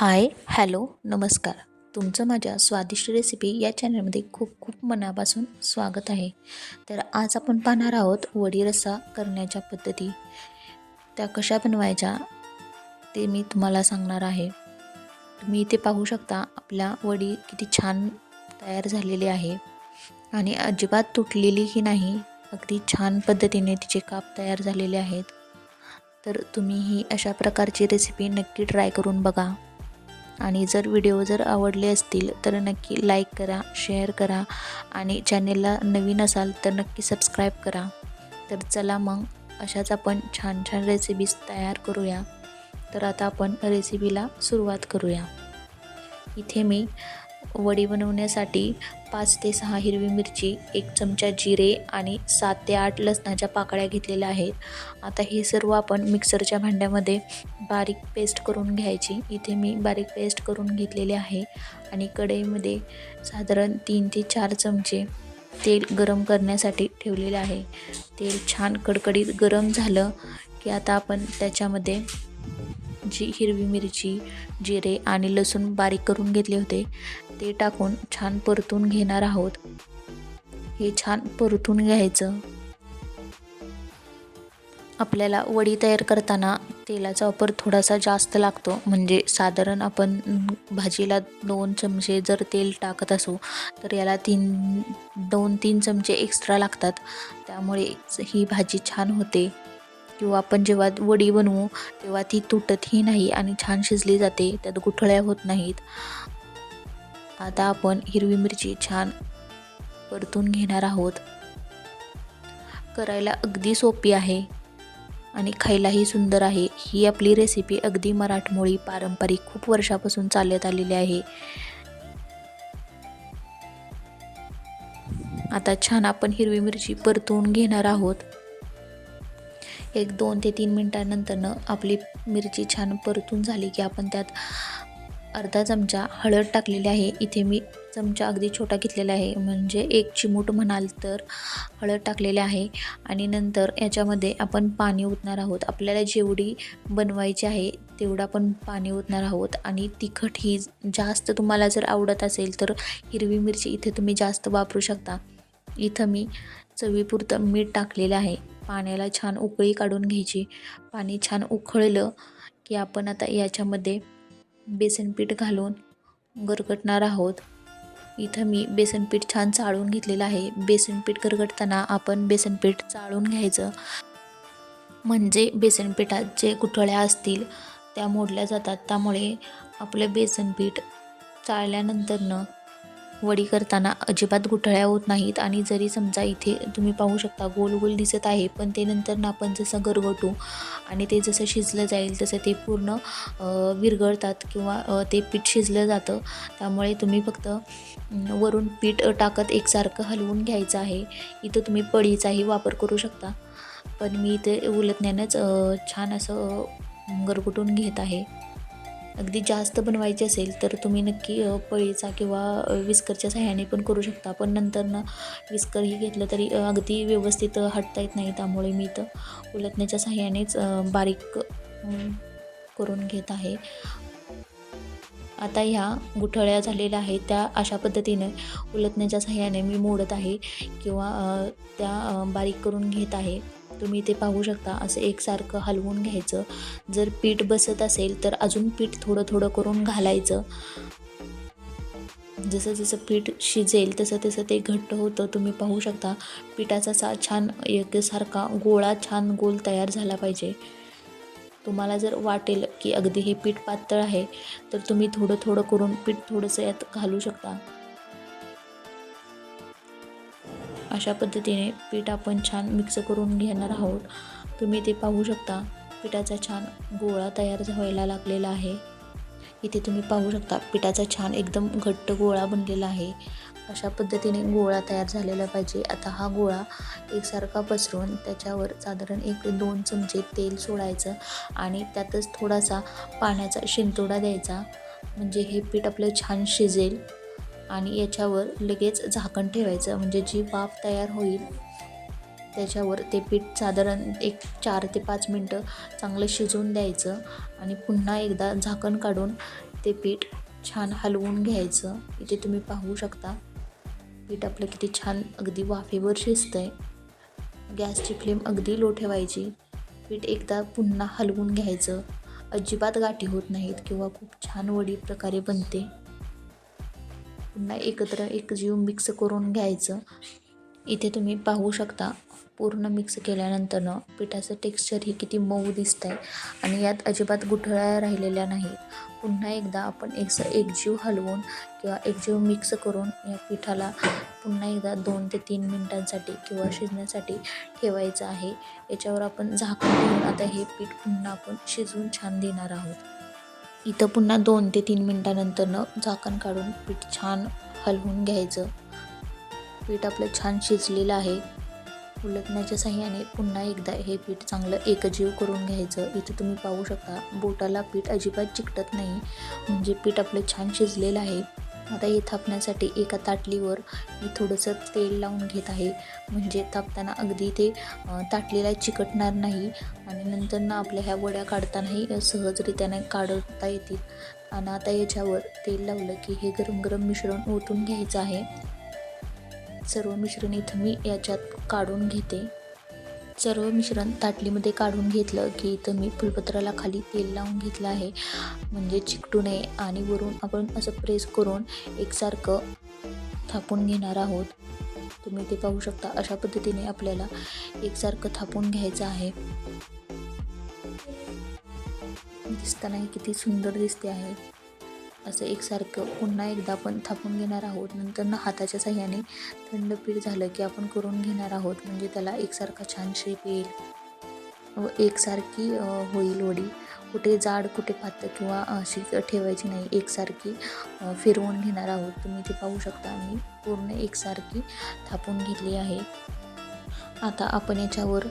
Hi hello नमस्कार. तुमचं माझ्या स्वादिष्ट रेसिपी या चॅनलमध्ये खूप खूप मनापासून स्वागत आहे. तर आज आपण पाहणार आहोत वडी रस्सा करण्याच्या पद्धती. त्या कशा बनवायच्या ते मी तुम्हाला सांगणार आहे. तुम्ही इथे पाहू शकता आपल्या वडी किती छान तयार झालेली आहे आणि अजिबात तुटलेलीही नाही अगदी छान पद्धतीने तिचे काप तयार झालेले आहेत. तर तुम्ही ही अशा प्रकारची रेसिपी नक्की ट्राय करून बघा. आणि जर व्हिडिओ जर आवडले असतील तर नक्की लाईक करा शेअर करा आणि चॅनेलला नवीन असाल तर नक्की सबस्क्राईब करा. तर चला मग अशाच आपण छान छान रेसिपीज तयार करूया. तर आता आपण रेसिपीला सुरुवात करूया. इथे मी वडी बनवण्यासाठी पाच ते सहा हिरवी मिरची एक चमचा जिरे आणि सात ते आठ लसणाच्या पाकळ्या घेतलेल्या आहेत. आता हे सर्व आपण मिक्सरच्या भांड्यामध्ये बारीक पेस्ट करून घ्यायची. इथे मी बारीक पेस्ट करून घेतलेले आहे आणि कढईमध्ये साधारण तीन ते चार चमचे तेल गरम करण्यासाठी ठेवलेले आहे. तेल छान कडकडीत गरम झालं की आता आपण त्याच्यामध्ये जी हिरवी मिरची जिरे आणि लसूण बारीक करून घेतले होते ते टाकून छान परतून घेणार आहोत. हे छान परतून घ्यायचं. आपल्याला वडी तयार करताना तेलाचा वापर थोडासा जास्त लागतो. म्हणजे साधारण आपण भाजीला दोन चमचे जर तेल टाकत असू तर याला तीन दोन तीन चमचे एक्स्ट्रा लागतात. त्यामुळे ही भाजी छान होते. किंवा आपण जेव्हा वडी बनवू तेव्हा ती तुटतही नाही आणि छान शिजली जाते. त्यात गुठळ्या होत नाहीत. आता आपण हिरवी मिरची छान परतून घेणार आहोत. करायला अगदी सोपी आहे आणि खायलाही सुंदर आहे. ही आपली रेसिपी अगदी मराठमोळी पारंपरिक खूप वर्षापासून चालत आलेली आहे. आता छान आपण हिरवी मिरची परतून घेणार आहोत. एक दोन ते तीन मिनटानंतरनं आपली मिरची छान परतून झाली की आपण त्यात अर्धा चमचा हळद टाकलेली आहे. इथे मी चमचा अगदी छोटा घेतलेला आहे. म्हणजे एक चिमूट म्हणाल तर हळद टाकलेली आहे. आणि नंतर याच्यामध्ये आपण पाणी ओतणार आहोत. आपल्याला जेवढी बनवायची आहे तेवढं आपण पाणी ओतणार आहोत. आणि तिखट ही जास्त तुम्हाला जर आवडत असेल तर हिरवी मिरची इथे तुम्ही जास्त वापरू शकता. इथं मी चवीपुरतं मीठ टाकलेलं आहे. पाण्याला छान उकळी काढून घ्यायची. पाणी छान उकळलं की आपण आता याच्यामध्ये बेसन पीठ घालून गरगटणार आहोत. इथं मी बेसन पीठ छान चाळून घेतलेलं आहे. बेसन पीठ गरगटताना आपण बेसन पीठ चाळून घ्यायचं. म्हणजे बेसनपीठात जे गुठळ्या असतील त्या मोडल्या जातात. त्यामुळे आपलं बेसन पीठ चाळल्यानंतरनं वडी करताना अजिबात गुठळ्या होत नाहीत आणि जरी समजा इथे तुम्ही पाहू शकता गोल गोल दिसत आहे पण ते नंतर ना आपण जसं गरगटू आणि ते जसं शिजलं जाईल तसं ते पूर्ण विरघळतात किंवा ते पीठ शिजलं जातं. त्यामुळे तुम्ही फक्त वरून पीठ टाकत एकसारखं हलवून घ्यायचं आहे. इथं तुम्ही पडीचाही वापर करू शकता. पण मी इथे उलटण्यानंच छान असं गरगटून घेत आहे. अगदी जास्त बनवायची असेल तर तुम्ही नक्की पळीचा किंवा विस्करच्या सहाय्याने पण करू शकता. पण नंतर ना विस्करही घेतलं तरी अगदी व्यवस्थित हटता येत नाही. त्यामुळे मी तर उलटण्याच्या सहाय्यानेच बारीक करून घेत आहे. आता ह्या गुठळ्या झालेल्या आहेत. त्या अशा पद्धतीने उलटण्याच्या सहाय्याने मी मोडत आहे किंवा त्या बारीक करून घेत आहे. तुम्ही ते पाहू शकता असं एकसारखं हलवून घ्यायचं. जर पीठ बसत असेल तर अजून पीठ थोडं थोडं करून घालायचं. जसं जसं पीठ शिजेल तसं तसं ते घट्ट होतं. तुम्ही पाहू शकता पिठाचा सा छान एकसारखा गोळा छान गोल तयार झाला पाहिजे. तुम्हाला जर वाटेल की अगदी हे पीठ पातळ आहे तर तुम्ही थोडं थोडं करून पीठ थोडंसं यात घालू शकता. अशा पद्धतीने पीठ आपण छान मिक्स करून घेणार आहोत. तुम्ही ते पाहू शकता. पिठाचा छान गोळा तयार व्हायला लागलेला आहे. इथे तुम्ही पाहू शकता पिठाचा छान एकदम घट्ट गोळा बनलेला आहे. अशा पद्धतीने गोळा तयार झालेला पाहिजे. आता हा गोळा एकसारखा पसरून त्याच्यावर साधारण एक दोन चमचे तेल सोडायचं आणि त्यातच थोडासा पाण्याचा शिंतोडा द्यायचा. म्हणजे हे पीठ आपलं छान शिजेल. आणि याच्यावर लगेच झाकण ठेवायचं. म्हणजे जी वाफ तयार होईल त्याच्यावर ते पीठ साधारण एक चार ते पाच मिनटं चांगलं शिजवून द्यायचं आणि पुन्हा एकदा झाकण काढून ते पीठ छान हलवून घ्यायचं. इथे तुम्ही पाहू शकता पीठ आपलं किती छान अगदी वाफेवर शिजतंय. गॅसची फ्लेम अगदी लो ठेवायची. पीठ एकदा पुन्हा हलवून घ्यायचं. अजिबात गाठी होत नाहीत किंवा खूप छान वडी प्रकारे बनते. पुन्हा एकत्र एक जीव मिक्स करून घ्यायचं. इथे तुम्ही पाहू शकता पूर्ण मिक्स केल्यानंतरनं पिठाचं टेक्स्चर हे किती मऊ दिसत आहे आणि यात अजिबात गुठळ्या राहिलेल्या नाहीत. पुन्हा एकदा आपण एक एकजीव हलवून किंवा एकजीव मिक्स करून या पिठाला पुन्हा एकदा दोन ते तीन मिनटांसाठी किंवा शिजण्यासाठी ठेवायचं आहे. याच्यावर आपण झाकण ठेवून आता हे पीठ पुन्हा आपण शिजवून छान देणार आहोत. इथं पुन्हा दोन ते तीन मिनटानंतरनं झाकण काढून पीठ छान हलवून घ्यायचं. पीठ आपलं छान शिजलेलं आहे. उलटण्याच्या साह्याने पुन्हा एकदा हे पीठ चांगलं एकजीव करून घ्यायचं. इथे तुम्ही पाहू शकता बोटाला पीठ अजिबात चिकटत नाही. म्हणजे पीठ आपलं छान शिजलेलं आहे. आता हे थापण्यासाठी एका ताटलीवर मी थोडंसं तेल लावून घेत आहे. म्हणजे थापताना अगदी ते ताटलीला चिकटणार नाही आणि नंतर ना आपल्या ह्या वड्या काढतानाही सहजरित्याने काढता येतील. आणि आता याच्यावर तेल लावलं की हे गरम गरम मिश्रण ओतून घ्यायचं आहे. सर्व मिश्रण इथं मी याच्यात काढून घेते. सर्व मिश्रण ताटलीमध्ये काढून घेतलं की इथं मी फुलपत्राला खाली तेल लावून घेतलं आहे. म्हणजे चिकटू नये आणि वरून आपण असं प्रेस करून एकसारखं थापून घेणार आहोत. तुम्ही ते पाहू शकता अशा पद्धतीने आपल्याला एकसारखं थापून घ्यायचं आहे. दिसताना किती सुंदर दिसते आहे. असं एकसारखं पुन्हा एकदा आपण थापून घेणार आहोत. नंतर ना हाताच्या साह्याने थंड पीठ झालं की आपण करून घेणार आहोत. म्हणजे त्याला एकसारखा छान शेप येईल. व एकसारखी होईल वडी. कुठे जाड कुठे पातळ किंवा अशी ठेवायची नाही. एकसारखी फिरवून घेणार आहोत. तुम्ही ते पाहू शकता. मी पूर्ण एकसारखी थापून घेतली आहे. आता आपण याच्यावर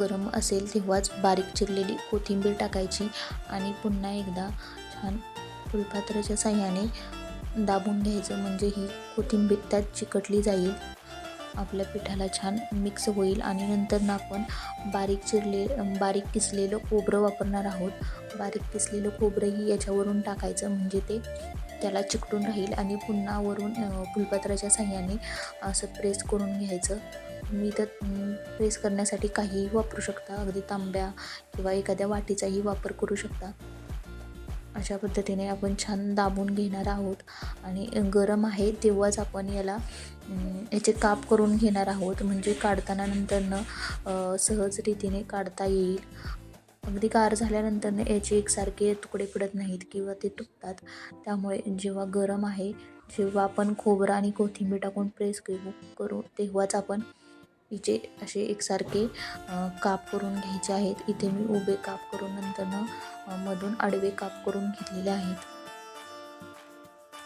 गरम असेल तेव्हाच बारीक चिरलेली कोथिंबीर टाकायची आणि पुन्हा एकदा छान फुलपात्राच्या साह्याने दाबून घ्यायचं म्हणजे ही कोथिंबीर त्यात चिकटली जाईल. आपल्या पिठाला छान मिक्स होईल आणि नंतर ना आपण बारीक चिरले बारीक किसलेलं खोबरं वापरणार आहोत. बारीक किसलेलं खोबरंही याच्यावरून टाकायचं म्हणजे ते त्याला चिकटून राहील आणि पुन्हा वरून फुलपात्राच्या साह्याने असं प्रेस करून घ्यायचं. मी तर प्रेस करण्यासाठी काहीही वापरू शकता. अगदी तांब्या किंवा एखाद्या वाटीचाही वापर करू शकता. अशा पद्धतीने आपण छान दाबून घेणार आहोत. आणि गरम आहे तेव्हाच आपण याला याचे काप करून घेणार आहोत. म्हणजे काढताना नंतरनं सहज रीतीने काढता येईल. अगदी गार झाल्यानंतरनं याचे एकसारखे तुकडे पडत नाहीत किंवा ते तुटतात. त्यामुळे जेव्हा गरम आहे जेव्हा आपण खोबरं आणि कोथिंबीर टाकून प्रेस करू करू तेव्हाच आपण हिचे असे एकसारखे काप करून घ्यायचे आहेत. इथे मी उभे काप करून नंतरनं मधून आडवे काप करून घेतलेले आहेत.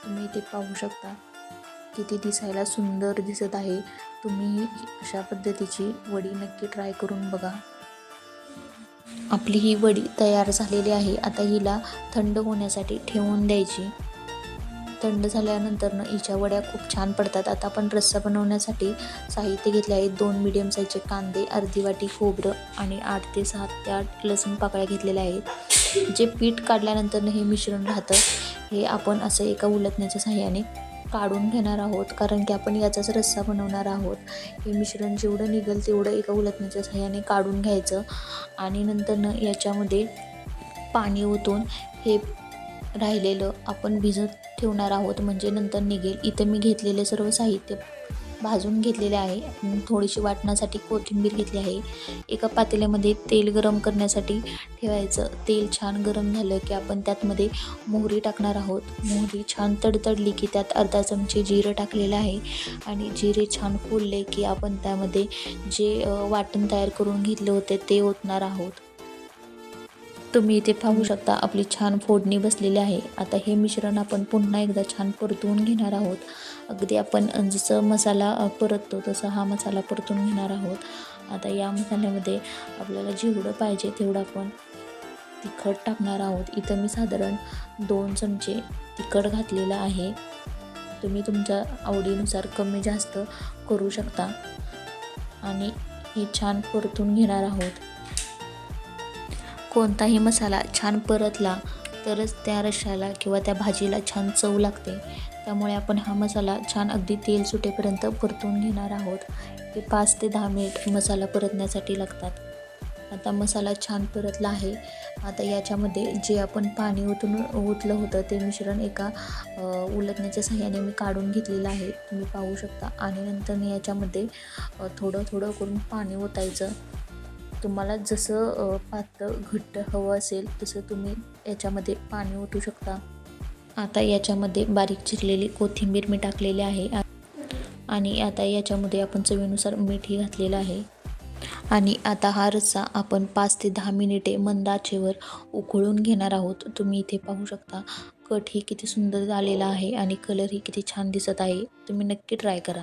तुम्ही इथे पाहू शकता किती दिसायला सुंदर दिसत आहे. तुम्ही अशा पद्धतीची वडी नक्की ट्राय करून बघा. आपली ही वडी तयार झालेली आहे. आता हिला थंड होण्यासाठी ठेवून द्यायची. थंड झाल्यानंतर हिच्या वड्या खूप छान पडतात. आता आपण रस्सा बनवण्यासाठी साहित्य घेतले आहे दोन मिडियम साईजचे कांदे अर्धी वाटी खोबरं आणि आठ ते सात ते आठ लसूण पाकळ्या घेतलेल्या आहेत. जे पीठ काढल्यानंतर हे मिश्रण राहतं. हे आपण असं एका उलटण्याच्या साह्याने काढून घेणार आहोत. कारण की आपण याचाच रस्सा बनवणार आहोत. हे मिश्रण जेवढं निघेल तेवढं एका उलटण्याच्या साह्याने काढून घ्यायचं. आणि नंतरनं याच्यामध्ये पाणी ओतून हे राहिलेलं आपण भिजत ठेवणार आहोत. म्हणजे नंतर निघेल. इथं मी घेतलेले सर्व साहित्य भाजून घेतलेले आहे. थोडीशी वाटण्यासाठी कोथिंबीर घेतली आहे. एका पातेल्यामध्ये तेल गरम करण्यासाठी ठेवायचं. तेल छान गरम झालं की आपण त्यातमध्ये मोहरी टाकणार आहोत. मोहरी छान तडतडली की त्यात अर्धा चमचे जिरं टाकलेलं आहे. आणि जिरे छान फुलले की आपण त्यामध्ये जे वाटण तयार करून घेतले होते ते ओतणार आहोत. तुम्ही इथे पाहू शकता आपली छान फोडणी बसलेली आहे. आता हे मिश्रण आपण पुन्हा एकदा छान परतवून घेणार आहोत. अगदी आपण जसं मसाला परततो तसा हा मसाला परतून घेणार आहोत. आता या मसाल्यामध्ये आपल्याला जेवढं पाहिजे तेवढं आपण तिखट टाकणार आहोत. इथं मी साधारण दोन चमचे तिखट घातलेलं आहे. तुम्ही तुमच्या आवडीनुसार कमी जास्त करू शकता. आणि हे छान परतून घेणार आहोत. कोणताही मसाला छान परतला तरच त्या रश्श्याला किंवा त्या भाजीला छान चव लागते. त्यामुळे आपण हा मसाला छान अगदी तेल सुटेपर्यंत परतून घेणार आहोत. ते पाच ते दहा मिनिट मसाला परतण्यासाठी लागतात. आता मसाला छान परतला आहे. आता याच्यामध्ये जे आपण पाणी ओतून ओतलं होतं ते मिश्रण एका उलटण्याच्या सहाय्याने मी काढून घेतलेलं आहे. तुम्ही पाहू शकता. आणि नंतर याच्यामध्ये थोडं थोडं करून पाणी ओतायचं. तुम्हाला जसं पातळ घट्ट हवं असेल तसं तुम्ही याच्यामध्ये पाणी ओतू शकता. आता याच्यामध्ये बारीक चिरलेली कोथिंबीर मी टाकलेली आहे. आणि आता याच्यामध्ये आपण चवीनुसार मीठही घातलेलं आहे. आणि आता हा रस्सा आपण पाच ते दहा मिनिटे मंद आचेवर उकळून घेणार आहोत. तुम्ही इथे पाहू शकता कट ही किती सुंदर आलेला आहे आणि कलरही किती छान दिसत आहे. तुम्ही नक्की ट्राय करा.